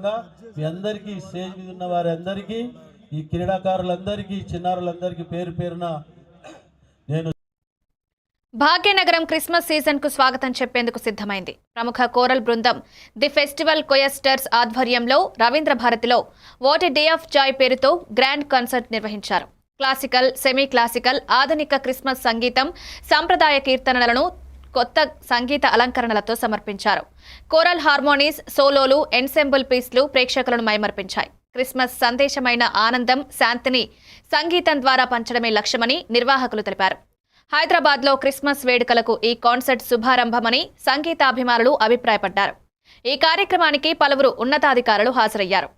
మీ అందరికీ స్టేజ్ మీద ఉన్న వారందరికీ ఈ క్రీడాకారులందరికీ చిన్నారులందరికీ పేరు పేరున నేను భాగ్యనగరం క్రిస్మస్ సీజన్కు స్వాగతం చెప్పేందుకు సిద్ధమైంది. ప్రముఖ కోరల్ బృందం ది ఫెస్టివల్ కొయస్టర్స్ ఆధ్వర్యంలో రవీంద్ర భారతిలో what a day of joy పేరుతో గ్రాండ్ కన్సర్ట్ నిర్వహించారు. క్లాసికల్ సెమీ క్లాసికల్ ఆధునిక క్రిస్మస్ సంగీతం సంప్రదాయ కీర్తనలను కొత్త సంగీత అలంకరణలతో సమర్పించారు. కోరల్ హార్మోనీస్ సోలోలు ఎన్సెంబుల్ పీస్లు ప్రేక్షకులను మైమర్పించాయి. క్రిస్మస్ సందేశమైన ఆనందం శాంతిని సంగీతం ద్వారా పంచడమే లక్ష్యమని నిర్వాహకులు తెలిపారు. హైదరాబాద్లో క్రిస్మస్ వేడుకలకు ఈ కాన్సర్ట్ శుభారంభమని సంగీతాభిమానులు అభిప్రాయపడ్డారు. ఈ కార్యక్రమానికి పలువురు ఉన్నతాధికారులు హాజరయ్యారు.